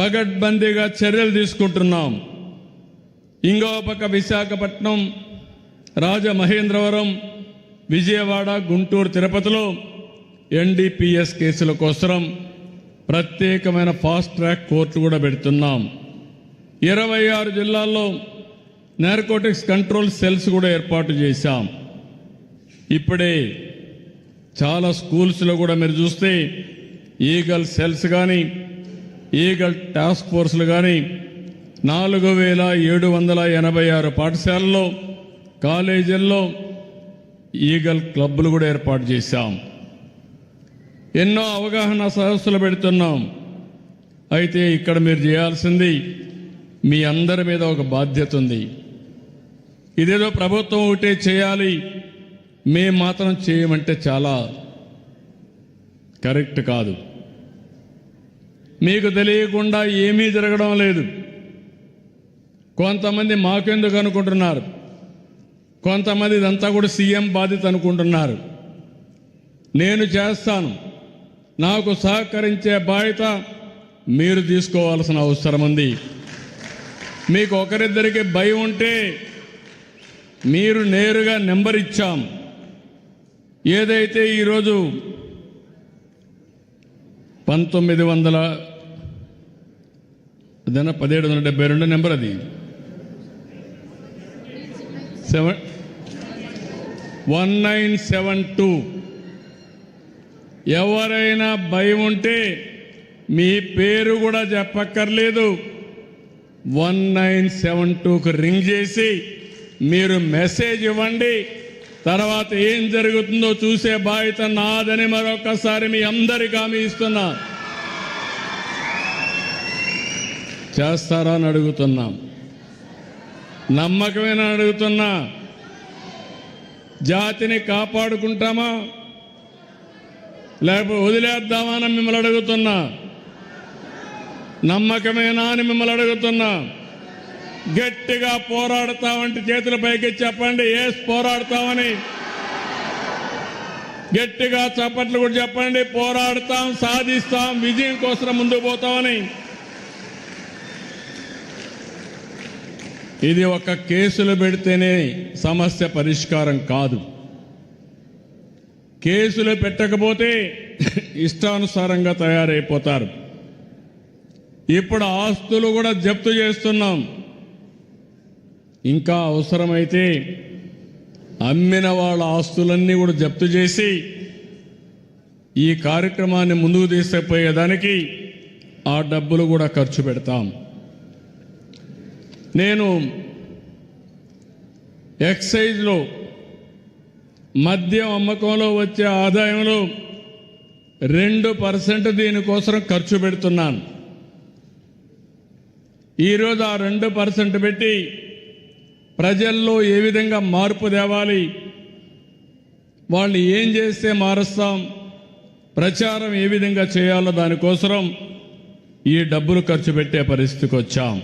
పగడ్బందీగా చర్యలు తీసుకుంటున్నాం. ఇంకో పక్క విశాఖపట్నం రాజమహేంద్రవరం విజయవాడ గుంటూరు తిరుపతిలో ఎన్డీపీఎస్ కేసుల కోసం ప్రత్యేకమైన ఫాస్ట్ ట్రాక్ కోర్టు కూడా పెడుతున్నాం. ఇరవై ఆరు జిల్లాల్లో నార్కోటిక్స్ కంట్రోల్ సెల్స్ కూడా ఏర్పాటు చేశాం. ఇప్పుడే చాలా స్కూల్స్లో కూడా మీరు చూస్తే ఈగల్ సెల్స్ కానీ ఈగల్ టాస్క్ ఫోర్స్లు కానీ నాలుగు వేల ఏడు వందల ఎనభై ఆరు పాఠశాలల్లో కాలేజీల్లో ఈగల్ క్లబ్లు కూడా ఏర్పాటు చేశాం. ఎన్నో అవగాహన సదస్సులు పెడుతున్నాం. అయితే ఇక్కడ మీరు చేయాల్సింది మీ అందరి మీద ఒక బాధ్యత ఉంది. ఇదేదో ప్రభుత్వం ఒకటే చేయాలి మేం మాత్రం చేయమంటే చాలా కరెక్ట్ కాదు. మీకు తెలియకుండా ఏమీ జరగడం లేదు. కొంతమంది మాకెందుకు అనుకుంటున్నారు? కొంతమంది ఇదంతా కూడా సీఎం బాధ్యత అనుకుంటున్నారు. నేను చేస్తాను. నాకు సహకరించే బాధ్యత మీరు తీసుకోవాల్సిన అవసరం ఉంది. మీకు ఒకరిద్దరికి భయం ఉంటే మీరు నేరుగా నెంబర్ ఇచ్చాం. ఏదైతే ఈరోజు పంతొమ్మిది వందల అదేనా పదిహేడు వందల డెబ్బై రెండు నెంబర్ అది. Seven one nine seven two. ఎవరైనా భయం ఉంటే మీ పేరు కూడా చెప్పక్కర్లేదు. వన్ నైన్ సెవెన్ టూకి రింగ్ చేసి మీరు మెసేజ్ ఇవ్వండి. తర్వాత ఏం జరుగుతుందో చూసే బాధ్యత నాదని మరొకసారి మీ అందరికీ హామీ ఇస్తున్నా. చేస్తారా అని అడుగుతున్నాం. నమ్మకమేనా అడుగుతున్నా. జాతిని కాపాడుకుంటామా? లేకపోతే వదిలేద్దామా అని మిమ్మల్ని అడుగుతున్నా. నమ్మకమేనా అని మిమ్మల్ని అడుగుతున్నా. గట్టిగా పోరాడతామంటే చేతుల పైకి చెప్పండి ఏస్ పోరాడతామని. గట్టిగా చప్పట్లు కూడా చెప్పండి పోరాడతాం సాధిస్తాం విజయం కోసం ముందుకు పోతామని. ఇది ఒక కేసులు పెడితేనే సమస్య పరిష్కారం కాదు. కేసులు పెట్టకపోతే ఇష్టానుసారంగా తయారైపోతారు. ఇప్పుడు ఆస్తులు కూడా జప్తు చేస్తున్నాం. ఇంకా అవసరమైతే అమ్మిన వాళ్ళ ఆస్తులన్నీ కూడా జప్తు చేసి ఈ కార్యక్రమాన్ని ముందుకు తీసుకుపోయేదానికి ఆ డబ్బులు కూడా ఖర్చు పెడతాం. నేను ఎక్సైజ్లో మద్యం అమ్మకంలో వచ్చే ఆదాయంలో రెండు పర్సెంట్ దీనికోసం ఖర్చు పెడుతున్నాను. ఈరోజు ఆ రెండు పర్సెంట్ పెట్టి ప్రజల్లో ఏ విధంగా మార్పు తేవాలి? వాళ్ళు ఏం చేస్తే మారుస్తాం? ప్రచారం ఏ విధంగా చేయాలో దానికోసం ఈ డబ్బులు ఖర్చు పెట్టే పరిస్థితికి వచ్చాం.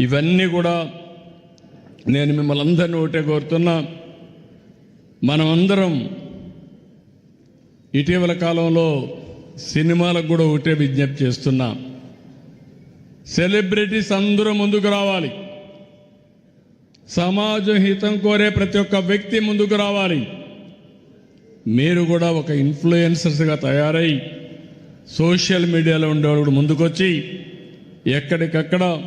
ఇవన్నీ కూడా నేను మిమ్మల్ని అందరినీ ఒకటే కోరుతున్నా. మనమందరం ఇటీవల కాలంలో సినిమాలకు కూడా ఒకటే విజ్ఞప్తి చేస్తున్నా. సెలబ్రిటీస్ అందరూ ముందుకు రావాలి. సమాజ హితం కోరే ప్రతి ఒక్క వ్యక్తి ముందుకు రావాలి. మీరు కూడా ఒక ఇన్ఫ్లుయెన్సర్స్గా తయారై సోషల్ మీడియాలో ఉండేవాళ్ళు కూడా ముందుకొచ్చి ఎక్కడికక్కడ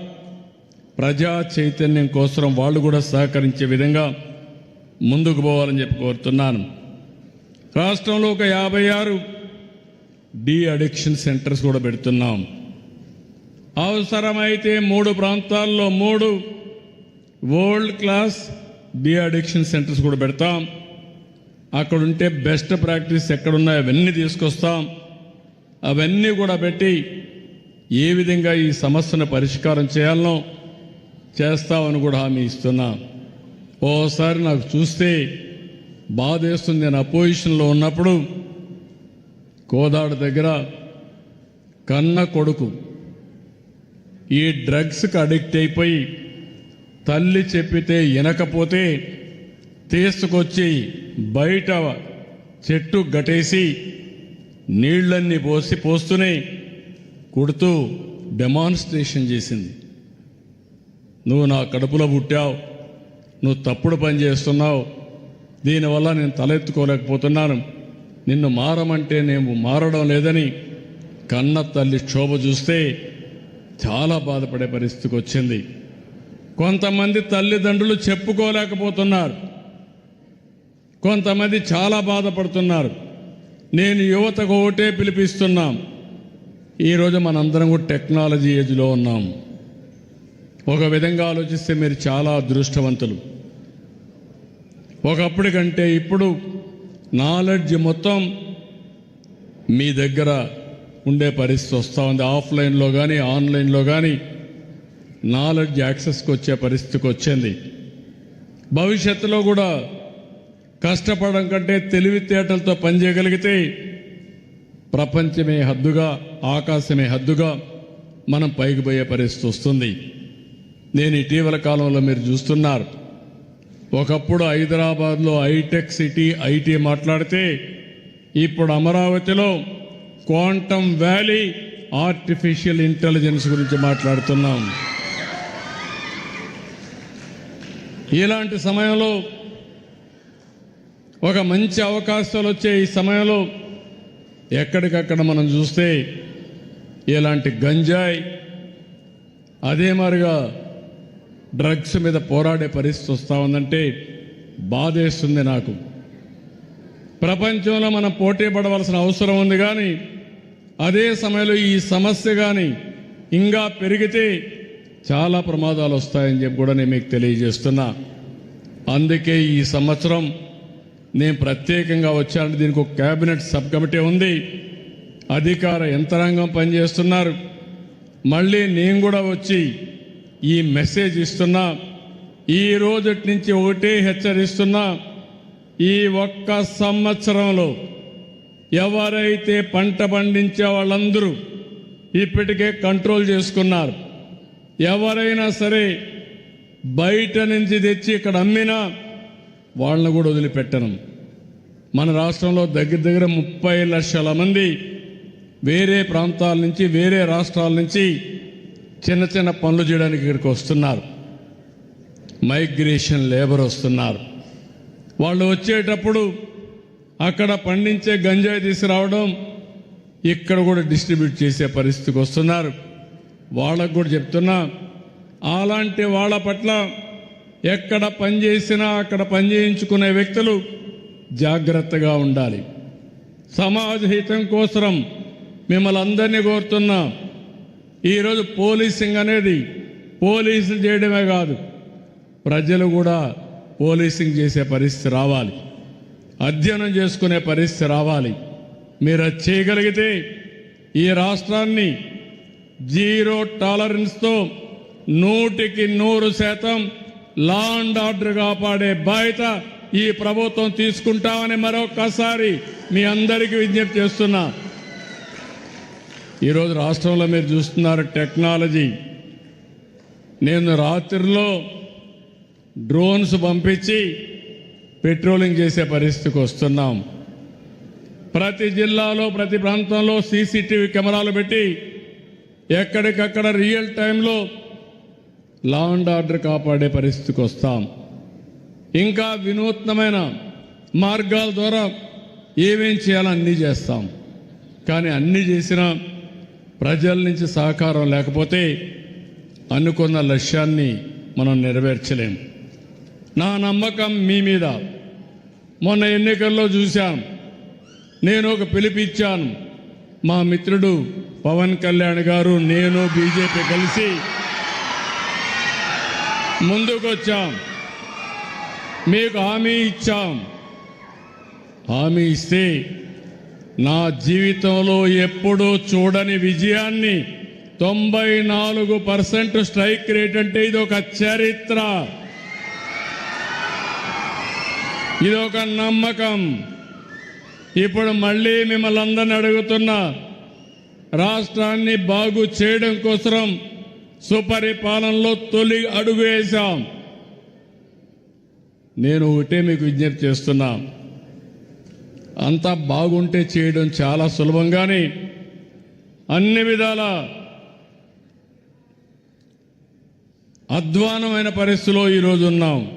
ప్రజా చైతన్యం కోసం వాళ్ళు కూడా సహకరించే విధంగా ముందుకు పోవాలని చెప్పి కోరుతున్నాను. రాష్ట్రంలో ఒక యాభై ఆరు డీ అడిక్షన్ సెంటర్స్ కూడా పెడుతున్నాం. అవసరమైతే మూడు ప్రాంతాల్లో మూడు world class de addiction centres కూడా పెడతాం. అక్కడ ఉంటే బెస్ట్ ప్రాక్టీస్ ఎక్కడున్నాయో అవన్నీ తీసుకొస్తాం. అవన్నీ కూడా పెట్టి ఏ విధంగా ఈ సమస్యను పరిష్కారం చేయాలనో చేస్తామని కూడా హామీ ఇస్తున్నా. ఓసారి నాకు చూస్తే బాధేస్తుంది. నేను అపోజిషన్లో ఉన్నప్పుడు కోదాడు దగ్గర కన్న కొడుకు ఈ డ్రగ్స్కి అడిక్ట్ అయిపోయి తల్లి చెప్పితే వినకపోతే తీసుకొచ్చి బయట చెట్టు గటేసి నీళ్ళన్నీ పోసి పోస్తూనే కుడుతూ డెమాన్స్ట్రేషన్ చేసింది. నువ్వు నా కడుపులో పుట్టావు. నువ్వు తప్పుడు పని చేస్తున్నావు. దీనివల్ల నేను తలెత్తుకోలేకపోతున్నాను. నిన్ను మారమంటే నేను మారడం లేదని కన్న తల్లి క్షోభ చూస్తే చాలా బాధపడే పరిస్థితికి వచ్చింది. కొంతమంది తల్లిదండ్రులు చెప్పుకోలేకపోతున్నారు. కొంతమంది చాలా బాధపడుతున్నారు. నేను యువతకు ఒకటే పిలిపిస్తున్నాం. ఈరోజు మనందరం కూడా టెక్నాలజీ ఏజ్లో ఉన్నాం. ఒక విధంగా ఆలోచిస్తే మీరు చాలా అదృష్టవంతులు. ఒకప్పటి కంటే ఇప్పుడు నాలెడ్జ్ మొత్తం మీ దగ్గర ఉండే పరిస్థితి వస్తూ ఉంది. ఆఫ్లైన్లో కానీ ఆన్లైన్లో కానీ నాలెడ్జ్ యాక్సెస్కి వచ్చే పరిస్థితికి వచ్చింది. భవిష్యత్తులో కూడా కష్టపడడం కంటే తెలివితేటలతో పనిచేయగలిగితే ప్రపంచమే హద్దుగా ఆకాశమే హద్దుగా మనం పైకి పోయే పరిస్థితి వస్తుంది. నేను ఇటీవల కాలంలో మీరు చూస్తున్నారు. ఒకప్పుడు హైదరాబాద్లో హైటెక్ సిటీ ఐటీ మాట్లాడితే ఇప్పుడు అమరావతిలో క్వాంటమ్ వ్యాలీ ఆర్టిఫిషియల్ ఇంటెలిజెన్స్ గురించి మాట్లాడుతున్నాం. ఇలాంటి సమయంలో ఒక మంచి అవకాశాలు వచ్చే ఈ సమయంలో ఎక్కడికక్కడ మనం చూస్తే ఇలాంటి గంజాయి అదే మారిగా డ్రగ్స్ మీద పోరాడే పరిస్థితి వస్తూ ఉందంటే బాధేస్తుంది నాకు. ప్రపంచంలో మనం పోటీ పడవలసిన అవసరం ఉంది కానీ అదే సమయంలో ఈ సమస్య కానీ ఇంకా పెరిగితే చాలా ప్రమాదాలు వస్తాయని చెప్పి కూడా నేను మీకు తెలియజేస్తున్నా. అందుకే ఈ సంవత్సరం నేను ప్రత్యేకంగా వచ్చాను దీనికి ఒక కేబినెట్ సబ్ కమిటీ ఉంది. అధికార యంత్రాంగం పనిచేస్తున్నారు. మళ్ళీ నేను కూడా వచ్చి ఈ మెసేజ్ ఇస్తున్నా. ఈ రోజటి నుంచి ఒకటే హెచ్చరిస్తున్నా. ఈ ఒక్క సంవత్సరంలో ఎవరైతే పంట పండించే వాళ్ళందరూ ఇప్పటికే కంట్రోల్ చేసుకున్నారు. ఎవరైనా సరే బయట నుంచి తెచ్చి ఇక్కడ అమ్మినా వాళ్ళని కూడా వదిలిపెట్టను. మన రాష్ట్రంలో దగ్గర దగ్గర ముప్పై లక్షల మంది వేరే ప్రాంతాల నుంచి వేరే రాష్ట్రాల నుంచి చిన్న చిన్న పనులు చేయడానికి ఇక్కడికి వస్తున్నారు. మైగ్రేషన్ లేబర్ వస్తున్నారు. వాళ్ళు వచ్చేటప్పుడు అక్కడ పండించే గంజాయి తీసుకురావడం ఇక్కడ కూడా డిస్ట్రిబ్యూట్ చేసే పరిస్థితికి వస్తున్నారు. వాళ్ళకు కూడా చెప్తున్నా అలాంటి వాళ్ళ పట్ల ఎక్కడ పని చేసినా అక్కడ పని చేయించుకునే వ్యక్తులు జాగ్రత్తగా ఉండాలి. సమాజ హితం కోసం మిమ్మల్ని అందరినీ కోరుతున్నా. ఈరోజు పోలీసింగ్ అనేది పోలీసులు చేయడమే కాదు ప్రజలు కూడా పోలీసింగ్ చేసే పరిస్థితి రావాలి. అధ్యయనం చేసుకునే పరిస్థితి రావాలి. మీరు అది చేయగలిగితే ఈ రాష్ట్రాన్ని జీరో టాలరెన్స్తో నూటికి నూరు శాతం లా అండ్ ఆర్డర్ కాపాడే బాధ్యత ఈ ప్రభుత్వం తీసుకుంటామని మరొక్కసారి మీ అందరికీ విజ్ఞప్తి చేస్తున్నా. ఈరోజు రాష్ట్రంలో మీరు చూస్తున్నారు టెక్నాలజీ. నేను రాత్రిలో డ్రోన్స్ పంపించి పెట్రోలింగ్ చేసే పరిస్థితికి వస్తున్నాం. ప్రతి జిల్లాలో ప్రతి ప్రాంతంలో సీసీటీవీ కెమెరాలు పెట్టి ఎక్కడికక్కడ రియల్ టైంలో లా అండ్ ఆర్డర్ కాపాడే పరిస్థితికి వస్తాం. ఇంకా వినూత్నమైన మార్గాల ద్వారా ఏమేం చేయాలో అన్నీ చేస్తాం. కానీ అన్నీ చేసినా ప్రజల నుంచి సహకారం లేకపోతే అనుకున్న లక్ష్యాన్ని మనం నెరవేర్చలేము నా నమ్మకం మీ మీద. మొన్న ఎన్నికల్లో చూశాం. నేను ఒక పిలిపిచ్చాను మా మిత్రుడు పవన్ కళ్యాణ్ గారు నేను బీజేపీ కలిసి ముందుకొచ్చాం. మీకు హామీ ఇచ్చాం. హామీ ఇస్తే నా జీవితంలో ఎప్పుడూ చూడని విజయాన్ని తొంభై నాలుగు పర్సెంట్ స్ట్రైక్ రేట్ అంటే ఇది ఒక చరిత్ర. ఇది ఒక నమ్మకం. ఇప్పుడు మళ్ళీ మిమ్మల్ని అందరిని అడుగుతున్నా రాష్ట్రాన్ని బాగు చేయడం కోసం సుపరిపాలనలో తొలి అడుగు వేశాం. నేను ఒకటే మీకు విజ్ఞప్తి చేస్తున్నా. అంతా బాగుంటే చేయడం చాలా సులభం కానీ అన్ని విధాల అధ్వానమైన పరిస్థితిలో ఈరోజు ఉన్నాం.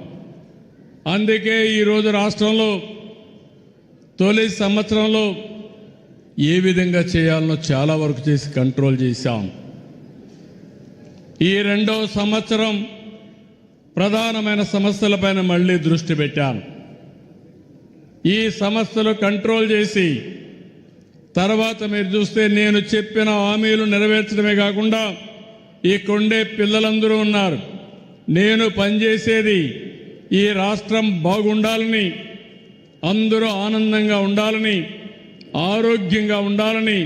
అందుకే ఈరోజు రాష్ట్రంలో తొలి సంవత్సరంలో ఏ విధంగా చేయాలనో చాలా వరకు చేసి కంట్రోల్ చేశాం. ఈ రెండవ సంవత్సరం ప్రధానమైన సమస్యలపైన మళ్ళీ దృష్టి పెట్టాను ఈ సమస్యలు కంట్రోల్ చేసి తర్వాత మీరు చూస్తే నేను చెప్పిన హామీలు నెరవేర్చడమే కాకుండా ఈ కొండే పిల్లలందరూ ఉన్నారు. నేను పనిచేసేది ఈ రాష్ట్రం బాగుండాలని అందరూ ఆనందంగా ఉండాలని ఆరోగ్యంగా ఉండాలని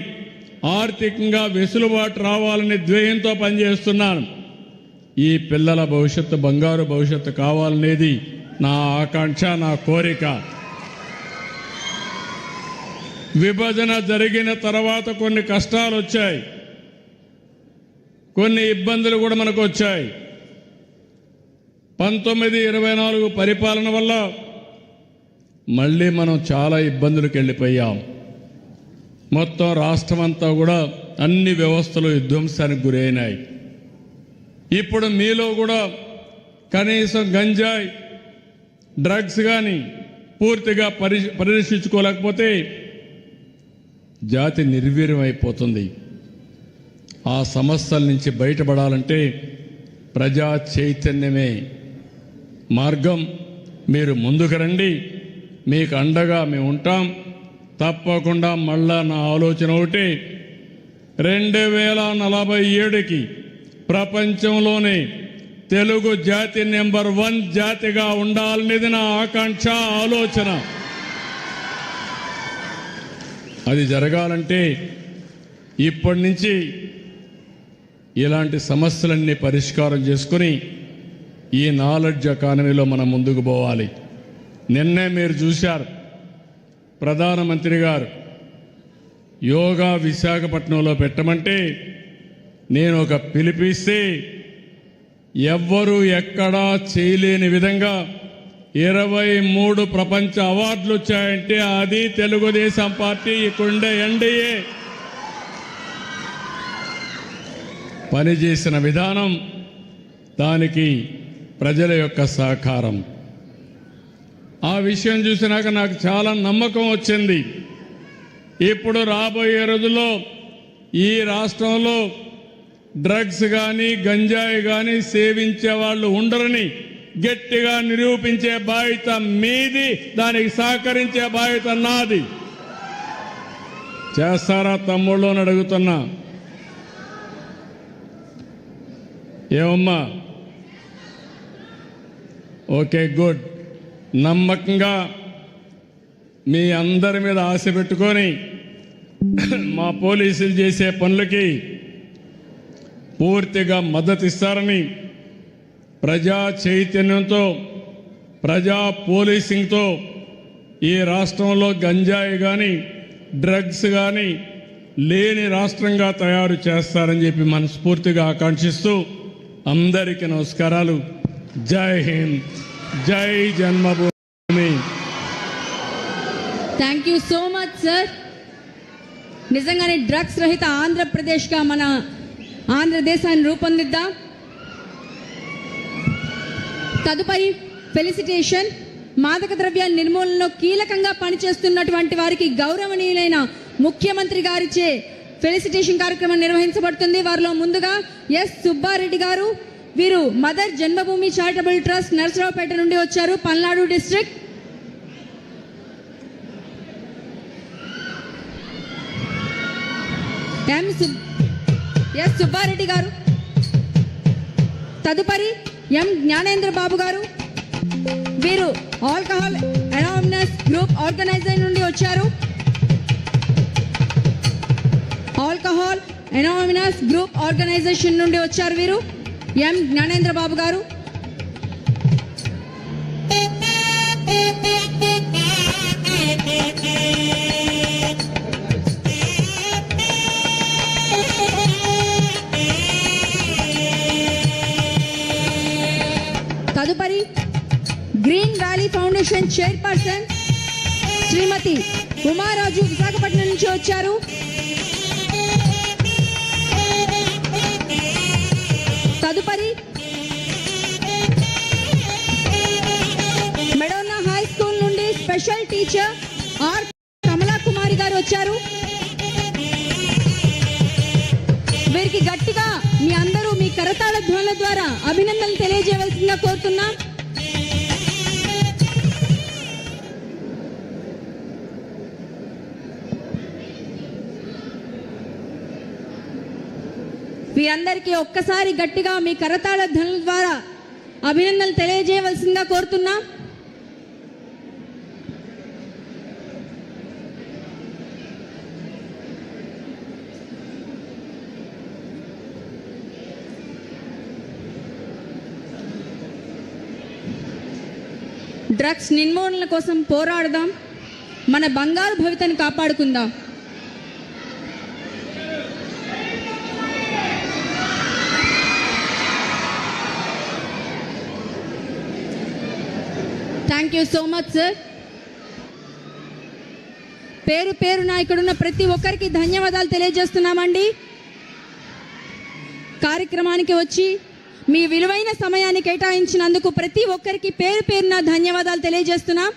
ఆర్థికంగా వెసులుబాటు రావాలని ధ్యేయంతో పనిచేస్తున్నాను. ఈ పిల్లల భవిష్యత్తు బంగారు భవిష్యత్తు కావాలనేది నా ఆకాంక్ష నా కోరిక. విభజన జరిగిన తర్వాత కొన్ని కష్టాలు వచ్చాయి. కొన్ని ఇబ్బందులు కూడా మనకు వచ్చాయి. పంతొమ్మిది ఇరవై నాలుగు పరిపాలన వల్ల మళ్ళీ మనం చాలా ఇబ్బందులకు వెళ్ళిపోయాం. మొత్తం రాష్ట్రం అంతా కూడా అన్ని వ్యవస్థలు విధ్వంసానికి గురైనాయి. ఇప్పుడు మీలో కూడా కనీసం గంజాయి డ్రగ్స్ కానీ పూర్తిగా పరి పరిరక్షించుకోలేకపోతే జాతి నిర్వీర్యం అయిపోతుంది ఆ సమస్యల నుంచి బయటపడాలంటే ప్రజా చైతన్యమే మార్గం. మీరు ముందుకు రండి మీకు అండగా మేము ఉంటాం. తప్పకుండా మళ్ళా నా ఆలోచన ఒకటి. రెండు వేల నలభై ఏడుకి ప్రపంచంలోనే తెలుగు జాతి నెంబర్ వన్ జాతిగా ఉండాలనేది నా ఆకాంక్ష ఆలోచన. అది జరగాలంటే ఇప్పటి నుంచి ఇలాంటి సమస్యలన్నీ పరిష్కారం చేసుకుని ఈ నాలెడ్జ్ ఎకానమీలో మనం ముందుకు పోవాలి. నిన్నే మీరు చూశారు. ప్రధానమంత్రి గారు యోగా విశాఖపట్నంలో పెట్టమంటే నేను ఒక పిలిపిస్తే ఎవ్వరూ ఎక్కడా చేయలేని విధంగా ఇరవై మూడు ప్రపంచ అవార్డులు వచ్చాయంటే అది తెలుగుదేశం పార్టీ ఇక్కడుండే ఎన్డీఏ. పనిచేసిన విధానం దానికి ప్రజల యొక్క సహకారం. ఆ విషయం చూసినాక నాకు చాలా నమ్మకం వచ్చింది. ఇప్పుడు రాబోయే రోజుల్లో ఈ రాష్ట్రంలో డ్రగ్స్ కానీ గంజాయి కానీ సేవించే వాళ్ళు ఉండరని గట్టిగా నిరూపించే బాధ్యత మీది దానికి సహకరించే బాధ్యత నాది. చేస్తారా తమ్ముళ్ళు అని అడుగుతున్నా. ఏమమ్మా? Okay good. నమ్మకంగా మీ అందరి మీద ఆశ పెట్టుకొని మా పోలీసులు చేసే పనులకి పూర్తిగా మద్దతు ఇస్తారని ప్రజా చైతన్యంతో ప్రజా పోలీసింగ్తో ఈ రాష్ట్రంలో గంజాయి కానీ డ్రగ్స్ కానీ లేని రాష్ట్రంగా తయారు చేస్తారని చెప్పి మనస్ఫూర్తిగా ఆకాంక్షిస్తూ అందరికీ నమస్కారాలు. జై హింద్. జై Janmabhoomi. Thank you so much sir నిజంగానే డ్రగ్స్ రహిత ఆంధ్రప్రదేశ్గా మన ఆంధ్రదేశాన్ని రూపొందిద్దాం. తదుపరి ఫెలిసిటేషన్. మాదక ద్రవ్యాల నిర్మూలనలో కీలకంగా పనిచేస్తున్నటువంటి వారికి గౌరవనీయులైన ముఖ్యమంత్రి గారిచే ఫెలిసిటేషన్ కార్యక్రమం నిర్వహించబడుతుంది. వారిలో ముందుగా ఎస్ సుబ్బారెడ్డి గారు వీరు mother Janmabhoomi charitable trust Narasaraopet నుండి వచ్చారు. Palnadu district. M S Subbareddy గారు. తదుపరి ఎం జ్ఞానేంద్ర బాబు గారు? వీరు ఆల్కహాల్ అనామినస్ గ్రూప్ ఆర్గనైజర్ నుండి వచ్చారు. ఆల్కహాల్ అనామినస్ గ్రూప్ ఆర్గనైజేషన్ నుండి వచ్చారు వీరు. ఎం జ్ఞానేంద్ర బాబు గారు? కమిషన్ చైర్పర్సన్ శ్రీమతి ఉమారాజు విశాఖపట్నం నుంచి వచ్చారు. తదుపరి మెడోనా హై స్కూల్ నుండి special teacher R Kamala Kumari గారు వచ్చారు. వీరికి గట్టిగా మీ అందరూ మీ కరతాళ ధ్వనుల ద్వారా అభినందనలు తెలియజేయవలసిందిగా కోరుతున్నాం. అందరికీ ఒక్కసారి గట్టిగా మీ కరతాళ ధ్వనుల ద్వారా అభినందనలు తెలియజేయవలసిందిగా కోరుతున్నాం. డ్రగ్స్ నిర్మూలన కోసం పోరాడదాం. మన బంగారు భవితను కాపాడుకుందాం. Thank you so much sir పేరు పేరున ఇక్కడున్న ప్రతి ఒక్కరికి ధన్యవాదాలు తెలియజేస్తున్నామండి. కార్యక్రమానికి వచ్చి మీ విలువైన సమయాన్ని కేటాయించినందుకు ప్రతి ఒక్కరికి పేరు పేరున ధన్యవాదాలు తెలియజేస్తున్నాం.